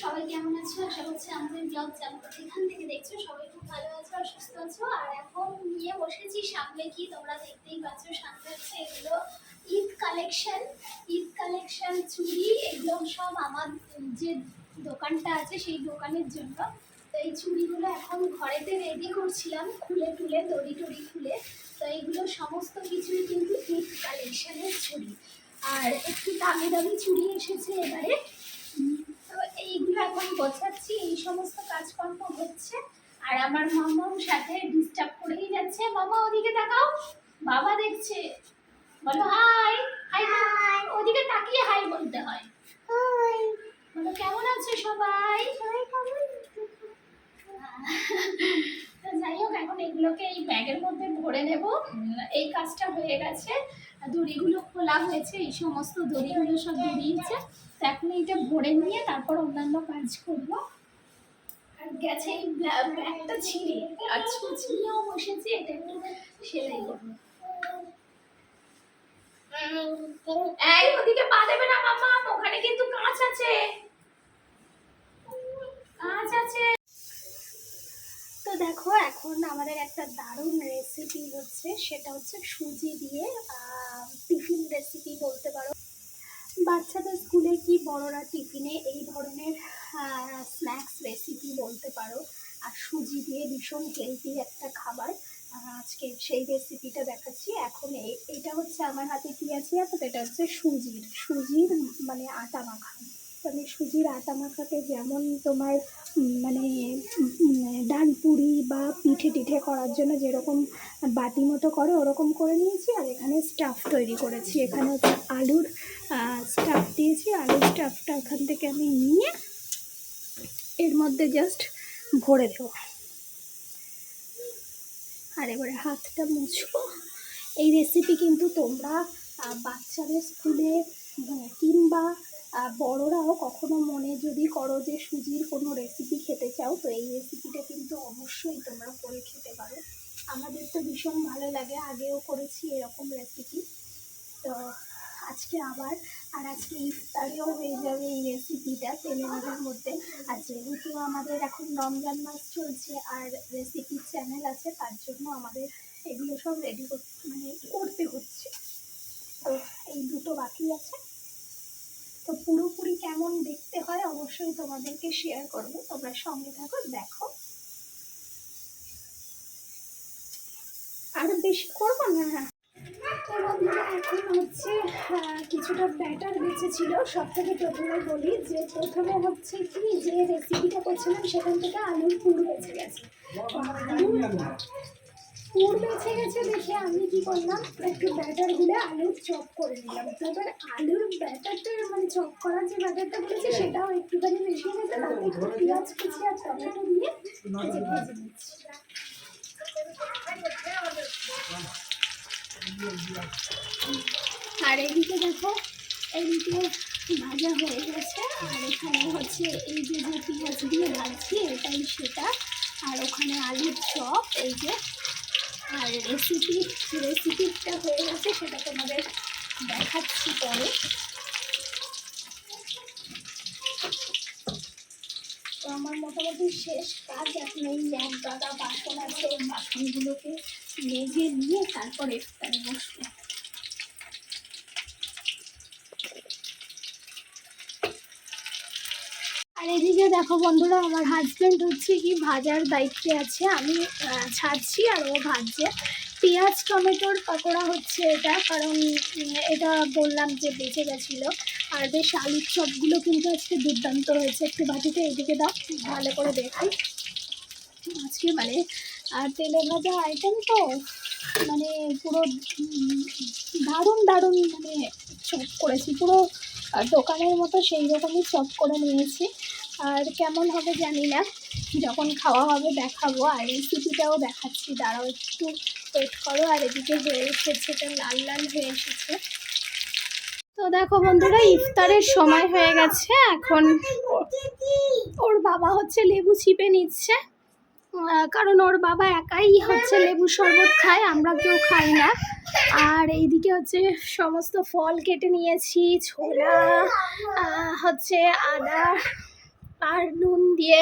সবাই কেমন আছো? আশা করছি আমাদের ব্লগ যেখান থেকে দেখছ, সবাই খুব ভালো আছো আর সুস্থ আছো। আর এখন নিয়ে বসেছি সামনে কি তোমরা দেখতেই পাচ্ছ, সামনে হচ্ছে এগুলো ঈদ কালেকশন ঈদ কালেকশন চুড়ি এগুলো সব আমার যে দোকানটা আছে সেই দোকানের জন্য। তো এই চুড়িগুলো এখন ঘরেতে রেডি করছিলাম, খুলে টুলে দড়ি টড়ি খুলে। তো এইগুলো সমস্ত কিছুই কিন্তু ঈদ কালেকশনের চুড়ি। আর একটু দামি দামি চুড়ি এসেছে এবারে। এইগুলো এখন গোছাচ্ছি এই সমস্ত কাজকর্ম হচ্ছে। আর আমার মামাও সাথে ডিস্টার্ব করেই যাচ্ছে। মামা ওদিকে তাকাও। বাবা দেখছে। বলো হাই হাই হাই। ওদিকে তাকিয়ে হাই বলতে হয়। বলো কেমন আছে সবাই? সবাই কেমন? তো যাই হোক এখন এগুলোকে এই ব্যাগের মধ্যে ভরে নেব। এই কাজটা হয়ে গেছে। দড়িগুলো খোলা হয়েছে। এই সমস্ত দড়িগুলো সব বেরিয়েছে। এখন এইটা ভরে নিয়ে তারপর অন্যান্য কাজ করব। আর গেছে এই ব্যাগটা ছিঁড়ে। আর ছিঁড়েও বসেছি, এটা একটু সেলাই করব। এই ওদিকে পা দেবে না মামা, ওখানে কিন্তু কাঁচ আছে। কাঁচ আছে। তো দেখো, এখন আমাদের একটা দারুণ রেসিপি হচ্ছে, সেটা হচ্ছে সুজি দিয়ে টিফিন রেসিপি বলতে পারো। বাচ্চাদের স্কুলে কি বড়রা টিফিনে এই ধরনের স্ন্যাক্স রেসিপি বলতে পারো? আর সুজি দিয়ে ভীষণ হেলদি একটা খাবার। আজকে সেই রেসিপিটা দেখাচ্ছি। এখন এটা হচ্ছে আমার হাতে কি আছে? এখন? এটা হচ্ছে সুজির সুজির মানে আটা মাখা। আমি সুজির আটা মাখাকে যেমন তোমার মানে উম, ডাল পুরি বা পিঠে টিঠে করার জন্য যেরকম বাটি মতো করে ওরকম করে নিয়েছি আর এখানে স্টাফ তৈরি করেছি। এখানে হচ্ছে আলুর স্টাফ দিয়েছি। আলুর স্টাফটা এখান থেকে আমি নিয়ে এর মধ্যে জাস্ট ভরে দেবো। আর এবারে হাতটা মুছবো। এই রেসিপি কিন্তু তোমরা বাচ্চাদের স্কুলে কিংবা বড়রাও কখনো মনে যদি করো যে সুজির কোনো রেসিপি খেতে চাও, তো এই রেসিপিটা কিন্তু অবশ্যই তোমরা করে খেতে পারো। আমাদের তো ভীষণ ভালো লাগে, আগেও করেছি এরকম রেসিপি তো আজকে আবার, আর আজকে ইফতারেও হয়ে যাবে এই রেসিপিটা তেলে ভাজার মধ্যে। আর যেহেতু আমাদের এখন রমজান মাস চলছে, আর রেসিপির চ্যানেল আছে, তার জন্য আমাদের এগুলো সব রেডি করতে মানে করতে হচ্ছে। তো এই দুটো বাকি আছে। তো পুরোপুরি কেমন দেখতে হয় অবশ্যই তোমাদেরকে শেয়ার করব। তোমরা সঙ্গে থাকো, দেখো। আর বেশি করব না? বন্ধুরা, এখন হচ্ছে কিছুটা ব্যাটার বেঁচে ছিল। সব থেকে প্রথমে বলি যে, প্রথমে হচ্ছে কি যে রেসিপিটা করছিলাম, সেখান থেকে আলুর পুর বেঁচে গেছে। পুর বেঁচে গেছে দেখে আমি কি করলাম? একটু ব্যাটার গুলে আলুর চপ করে নিলাম। তো এবার আলুর ব্যাটারটা মানে চপ করার যে ব্যাটারটা বলেছি সেটাও একটুখানি মিশিয়ে নিতে তাতে একটু পেঁয়াজ কুচি আর টমেটো দিয়ে ভেজে ভেজে নিচ্ছি। আর এদিকে দেখো, এদিকে ভাজা হয়ে গেছে। আর এখানে হচ্ছে এই যে যে পেঁয়াজ দিয়ে ভাজছি, এটাই সেটা। আর ওখানে আলুর চপ, এই যে আর রেসিপি রেসিপিটা হয়ে গেছে, সেটা তোমাদের দেখাচ্ছি পরে। তো আমার মোটামুটি শেষ কাজ, এখন এই এক দাদা বাসন আছে বাসনগুলোকে মেজে নিয়ে তারপরে ইফতারে বসবো। এদিকে দেখো বন্ধুরা, আমার হাজব্যান্ড হচ্ছে কি ভাজার দায়িত্বে আছে। আমি ছাড়ছি আর ও ভাজছে। পেঁয়াজ, টমেটোর পকোড়া হচ্ছে এটা, কারণ এটা বললাম যে বেঁচে গেছিল। আর বেশ আলুর চপগুলো কিন্তু আজকে দুর্দান্ত হয়েছে। একটু বাটিতে এদিকে দাও, ভালো করে দেখাই আজকে মানে আর তেলে ভাজা আইটেম তো মানে পুরো দারুণ দারুণ মানে চপ করেছি। পুরো দোকানের মতো সেই রকমই চপ করে নিয়েছি। আর কেমন হবে জানি না। যখন খাওয়া হবে দেখাবো, আর রেসিপিটাও দেখাচ্ছি। দাঁড়াও, একটু ওয়েট করো, আর এদিকে হয়ে এসেছে এটা লাল লাল হয়ে এসেছে। তো দেখো বন্ধুরা, ইফতারের সময় হয়ে গেছে। এখন ওর বাবা হচ্ছে লেবু চিপে নিচ্ছে। কারণ ওর বাবা একাই হচ্ছে লেবু শরবত খায়, আমরা কেউ খাই না। আর এইদিকে হচ্ছে সমস্ত ফল কেটে নিয়েছি, ছোলা হচ্ছে আদা আর নুন দিয়ে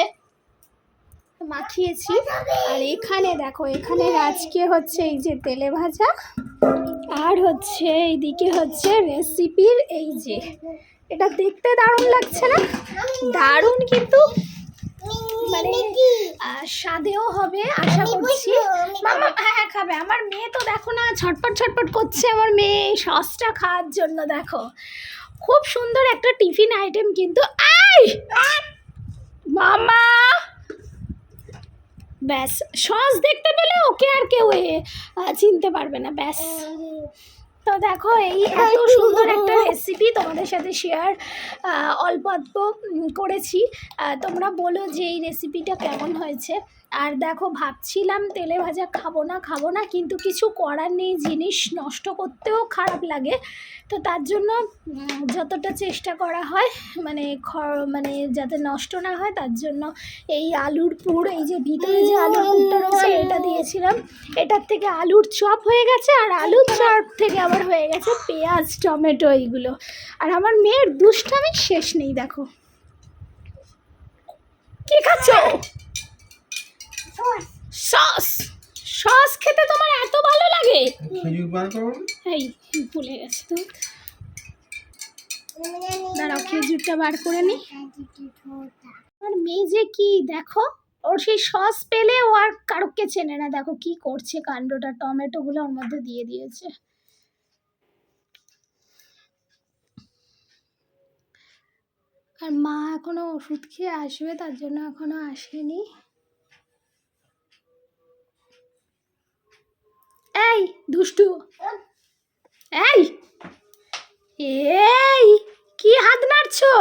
মাখিয়েছি। আর এখানে দেখো এখানে আজকে হচ্ছে এই যে তেলে ভাজা আর হচ্ছে এইদিকে হচ্ছে রেসিপির এই যে। এটা দেখতে দারুণ লাগছে না? দারুণ কিন্তু মানে স্বাদেও হবে আশা করছি। মামা হ্যাঁ হ্যাঁ খাবে। আমার মেয়ে তো দেখো না ছটপট ছটপট করছে আমার মেয়ে সসটা খাওয়ার জন্য দেখো। খুব সুন্দর একটা টিফিন আইটেম কিন্তু আই মামা ব্যাস সস দেখতে পেলে ওকে আর কেউ চিনতে পারবে না ব্যাস। তো দেখো এই এত সুন্দর একটা রেসিপি তোমাদের সাথে শেয়ার অল্প অল্প করেছি। তোমরা বলো যে এই রেসিপিটা কেমন হয়েছে। আর দেখো, ভাবছিলাম তেলে ভাজা খাব না খাব না, কিন্তু কিছু করার নেই, জিনিস নষ্ট করতেও খারাপ লাগে। তো তার জন্য যতটা চেষ্টা করা হয় মানে খ- মানে যাতে নষ্ট না হয়, তার জন্য এই আলুর পুর, এই যে ভিতরে যে আলুর পুরটা রয়েছে, এটা দিয়েছিলাম। এটার থেকে আলুর চপ হয়ে গেছে, আর আলুর চপ থেকে আবার হয়ে গেছে পেঁয়াজ, টমেটো, এইগুলো। আর আমার মেয়ের দুষ্টামি শেষ নেই, দেখো। কি খাচ্ছ? সস সস খেতে তোমার এত ভালো লাগে? খেজুর বার করো। এই ভুলে গেছে তো। দাঁড়াও খেজুরটা বার করে নি। আর মেয়ে যে কি দেখো ওর সেই সস পেলে ও আর কারোকে চেনে না। দেখো কি করছে কাণ্ডটা টমেটো গুলো ওর মধ্যে দিয়ে দিয়েছে। আর মা এখনও ওষুধ খেয়ে আসবে তার জন্য এখনও আসেনি। এই দুষ্টু। এই। এই কি হাত নাড়ছো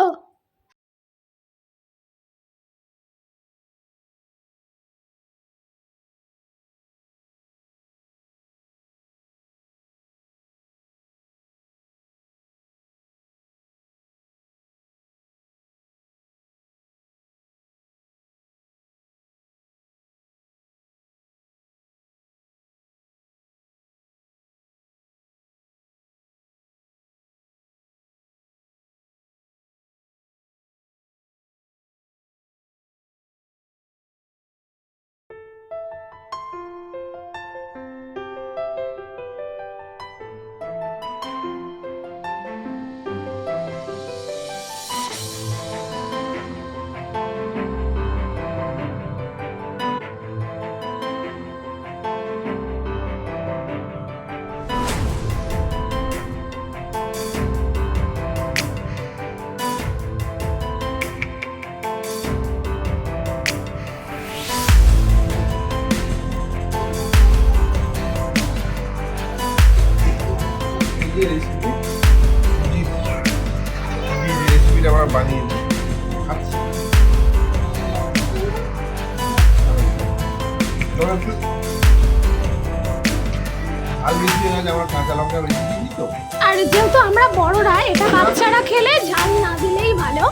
আর যেহেতু আমরা বড়রা এটা বাচ্চারা খেলে ঝাল না দিলেই ভালো।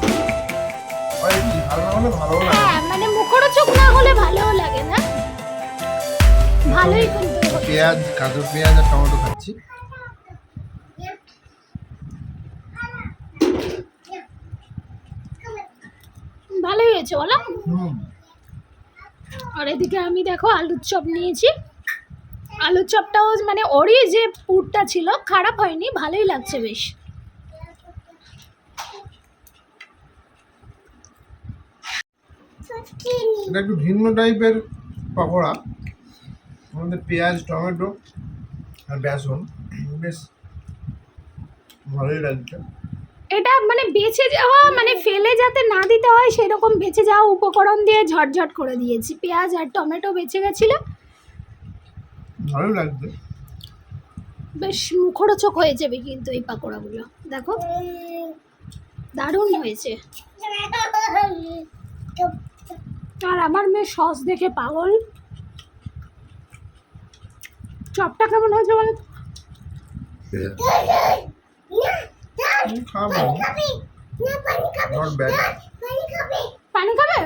হ্যাঁ মানে মুখরোচক না হলে ভালোও লাগে না। ভালোই কিন্তু পেঁয়াজ কাঁচা পেঁয়াজ আর টমেটো খাচ্ছি। ভালোই হয়েছে বলো। হুম। আর এদিকে আমি দেখো আলুর চপ নিয়েছি। আলুর চপটাও মানে ওরই যে পুরটা ছিল, খারাপ হয়নি, ভালোই লাগছে বেশ। একটু ভিন্ন টাইপের পকোড়া আমাদের পেঁয়াজ, টমেটো আর বেসন। বেশ ভালোই লাগছে। এটা মানে বেঁচে যাওয়া মানে ফেলে যাতে না দিতে হয় সেরকম বেঁচে যাওয়া উপকরণ দিয়ে ঝটঝট করে দিয়েছি। পেঁয়াজ আর টমেটো বেঁচে গেছিল। ভালোই লাগছে বেশ মুখরোচক হয়ে যাবে কিন্তু এই পাকোড়াগুলো। দেখো দারুণ হয়েছে। আর আমার মেয়ে সস দেখে পাগল। চপটা কেমন হয়েছে বলো? খাব নট ব্যাড পানি খাবে